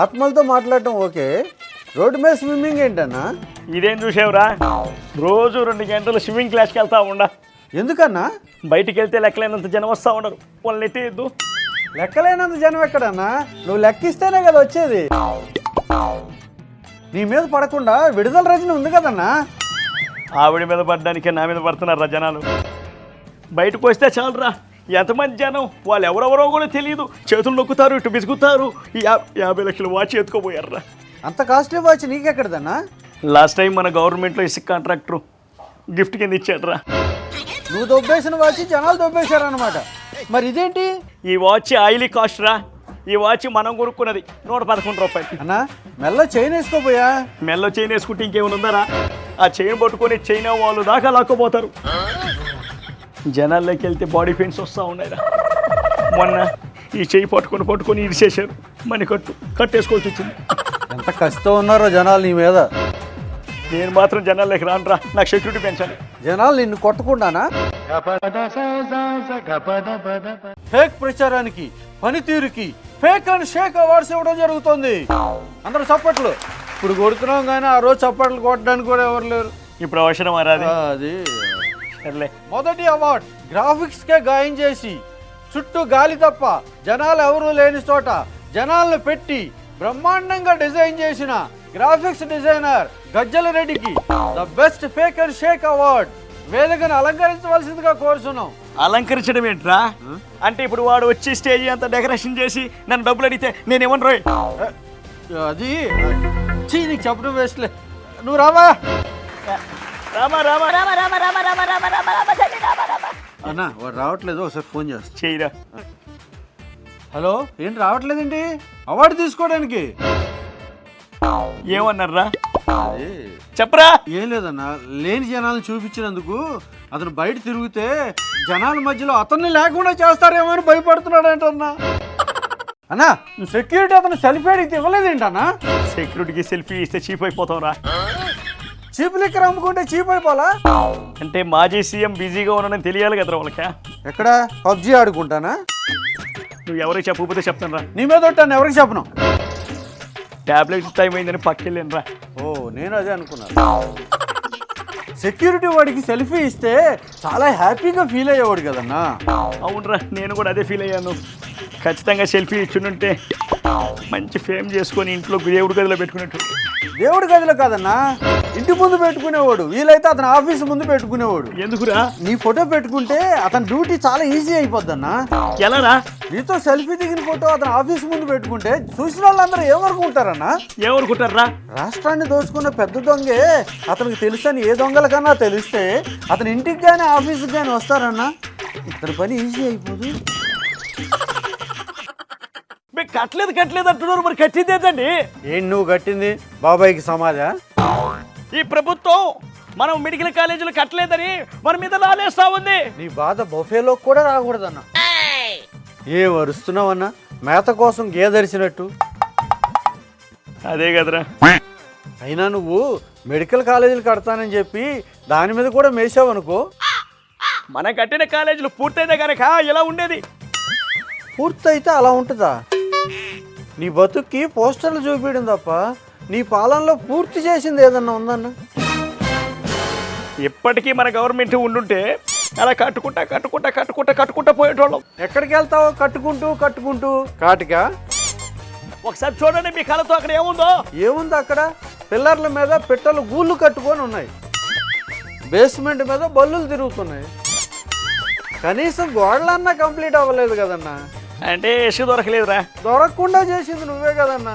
ఆత్మలతో మాట్లాడటం okay. Road మీద swimming ఏంటన్నా? ఇదేం చూసావురా? రోజు రెండు గంటలు స్విమ్మింగ్ క్లాస్కి వెళ్తా ఉండా. ఎందుకన్నా? బయటికి వెళ్తే లెక్కలేనంత జనం వస్తూ ఉండరు. వాళ్ళని ఎట్టేయద్దు లెక్కలేనంత జనం ఎక్కడన్నా? నువ్వు లెక్కిస్తేనే కదా వచ్చేది. నీ మీద పడకుండా విడుదల రజని ఉంది కదన్నా? ఆవిడ మీద పడ్డానికే నా మీద పడుతున్నారా జనాలు. బయటకు వస్తే చాలురా. ఎంతమంది జనం? వాళ్ళు ఎవరెవరో కూడా తెలియదు చేతులు నొక్కుతారు ఇటు బిసుకుతారు యాభై లక్షలు వాచ్ ఎత్తుకోపోయారా అంత కాస్ట్లీ వాచ్ నీకెక్కడదన్నా? లాస్ట్ టైం మన గవర్నమెంట్లో ఇసుక కాంట్రాక్టర్ గిఫ్ట్ కింద ఇచ్చాడ్రా. నువ్వు దొబ్బేసిన వాచ్ జనాలు దొబ్బేశారనమాట మరి ఇదేంటి? ఈ వాచ్ ఆయిలీ కాస్ట్ రా. ఈ వాచ్ మనం కొనుక్కున్నది నూట పదకొండు రూపాయలు అన్నా మెల్ల చైన్ వేసుకోపోయా? మెల్లో చైన్ వేసుకుంటే ఇంకేమైనా ఉందారా? ఆ చైన్ పట్టుకొని చైనా వాళ్ళు దాకా లాక్కపోతారు. జనాల్లోకి వెళ్తే బాడీ పెయిన్స్ వస్తూ ఉన్నాయిరా మొన్న ఈ చెయ్యి పట్టుకొని పట్టుకొని ఇరిసేశారు మని కట్టు కట్టేసుకోవాల్సి వచ్చింది. ఎంత కష్టం ఉన్నారో జనాలు నీ మీద. నేను మాత్రం జనాల్లోకి రానురా నాకు సెక్యూరిటీ పెంచాలి. జనాలు నిన్ను కొట్టకుండానా? ఫేక్ ప్రచారానికి పనితీరుకి ఫేక్ అండ్ షేక్ అవార్డ్స్ ఇవ్వడం జరుగుతుంది. అందరూ చప్పట్లు. ఇప్పుడు కొడుతున్నాం కానీ ఆ రోజు చప్పట్లు కొట్టడానికి కూడా ఎవరు లేరు. ఇప్పుడు అవసరం అది. సర్లే మొదటి అవార్డ్ గ్రాఫిక్స్ కే గాయం చేసి చుట్టూ గాలి తప్ప జనాలు ఎవరూ లేని చోట జనాలను పెట్టి బ్రహ్మాండంగా డిజైన్ చేసిన గ్రాఫిక్స్ డిజైనర్ గజ్జల రెడ్డికి the best fake and shake award. వేదికను అలంకరించవలసిందిగా కోరుతున్నాం అలంకరించడం ఏంట్రా? అంటే ఇప్పుడు వాడు వచ్చి స్టేజ్ అంతా డెకరేషన్ చేసి నన్ను డబ్బులు అడిగితే నేను ఏమన్నా రోయ్ అది చీ నీకు చెప్పడం వేస్ట్లే. నువ్వు రావా? రామా రామా రామ రామ రామ రామ రామ రామ రామ తల్లి రామ రామ అన్న వాడు రావట్లేదు ఒకసారి ఫోన్ చేస్తా చేయరా హలో ఏంటి రావట్లేదేంటి అవార్డు తీసుకోవడానికి ఏమన్నారా చెప్పరా ఏం లేదన్న లేని జనాలను చూపించినందుకు అతను బయట తిరిగితే జనాల మధ్యలో అతన్ని లేకుండా చేస్తారేమో అని భయపడుతున్నాడు ఏంటన్నా అన్నా నువ్వు సెక్యూరిటీ అతను సెల్ఫీ అడిగితే ఇవ్వలేదేంటన్నా సెక్యూరిటీకి సెల్ఫీ ఇస్తే చీప్ అయిపోతాం రా చీప్ లిక్కర్ అమ్ముకుంటే చీప్ అయిపోలా అంటే మాజీ సీఎం బిజీగా ఉన్నానని తెలియాలి కదరా వాళ్ళకి. ఎక్కడ? పబ్జీ ఆడుకుంటానా? నువ్వు ఎవరికి చెప్పకపోతే చెప్తాను రా. నీ మీద ఒట్టాను ఎవరికి చెప్పను? టాబ్లెట్ టైం అయిందని పక్కెళ్ళాను రా. ఓ నేను అదే అనుకున్నాను. సెక్యూరిటీ వాడికి సెల్ఫీ ఇస్తే చాలా హ్యాపీగా ఫీల్ అయ్యేవాడు కదన్నా. అవునరా నేను కూడా అదే ఫీల్ అయ్యాను. ఖచ్చితంగా సెల్ఫీ ఇచ్చుంటే మంచి ఫేమ్ చేసుకొని ఇంట్లో దేవుడి గదిలో పెట్టుకున్నట్టు దేవుడి గదిలో కాదన్నా ఇంటి ముందు పెట్టుకునేవాడు. వీలైతే అతని ఆఫీస్ ముందు పెట్టుకునేవాడు. ఎందుకురా? నీ ఫోటో పెట్టుకుంటే అతని డ్యూటీ చాలా ఈజీ అయిపోద్దన్నా. ఎలా రా నీతో సెల్ఫీ దిగిన ఫోటో అతని ఆఫీస్ ముందు పెట్టుకుంటే చూసిన వాళ్ళందరూ ఏమనుకుంటారన్నా ఏమనుకుంటారా రాష్ట్రాన్ని దోచుకున్న పెద్ద దొంగే అతనికి తెలుసని ఏ దొంగలకన్నా తెలిస్తే అతని ఇంటికి కానీ ఆఫీస్కి కానీ వస్తారన్నా? ఇతని పని ఈజీ అయిపోదు. కట్టలేదు కట్టలేదు అంటున్నారు మరి కట్టిందేదండి ఏం నువ్వు కట్టింది? బాబాయ్కి సమాధా? ఈ ప్రభుత్వం మనం మెడికల్ కాలేజీలు కట్టలేదని మన మీద లాలేస్తా ఉంది. నీ బాధ బొఫేలో కూడా రాకూడదన్నా. ఏం అరుస్తున్నావన్నా? మేత కోసం గేదరిచినట్టు అదే కదరా. అయినా నువ్వు మెడికల్ కాలేజీలు కడతానని చెప్పి దాని మీద కూడా మేసావనుకో మనం కట్టిన కాలేజీలు పూర్తయితే కనుక ఇలా ఉండేది. పూర్తయితే అలా ఉంటుందా? నీ బతుక్కి పోస్టర్లు చూపించడం తప్ప నీ పాలనలో పూర్తి చేసింది ఏదన్నా ఉందన్నా? ఇప్పటికీ మన గవర్నమెంట్ ఉండుంటే అలా కట్టుకుంటా కట్టుకుంటా కట్టుకుంటా కట్టుకుంటా పోయేటోళ్ళం. ఎక్కడికి వెళ్తావో కట్టుకుంటూ కట్టుకుంటూ? కాటికా? ఒకసారి చూడండి మీ కళతో అక్కడ ఏముందో. ఏముంది అక్కడ? పిల్లర్ల మీద పిట్టలు గూళ్ళు కట్టుకొని ఉన్నాయి. బేస్మెంట్ మీద బల్లులు తిరుగుతున్నాయి. కనీసం గోడలన్నా కంప్లీట్ అవ్వలేదు కదన్నా. అంటే ఇసుక దొరకలేదురా. దొరకకుండా చేసింది నువ్వే కదన్నా.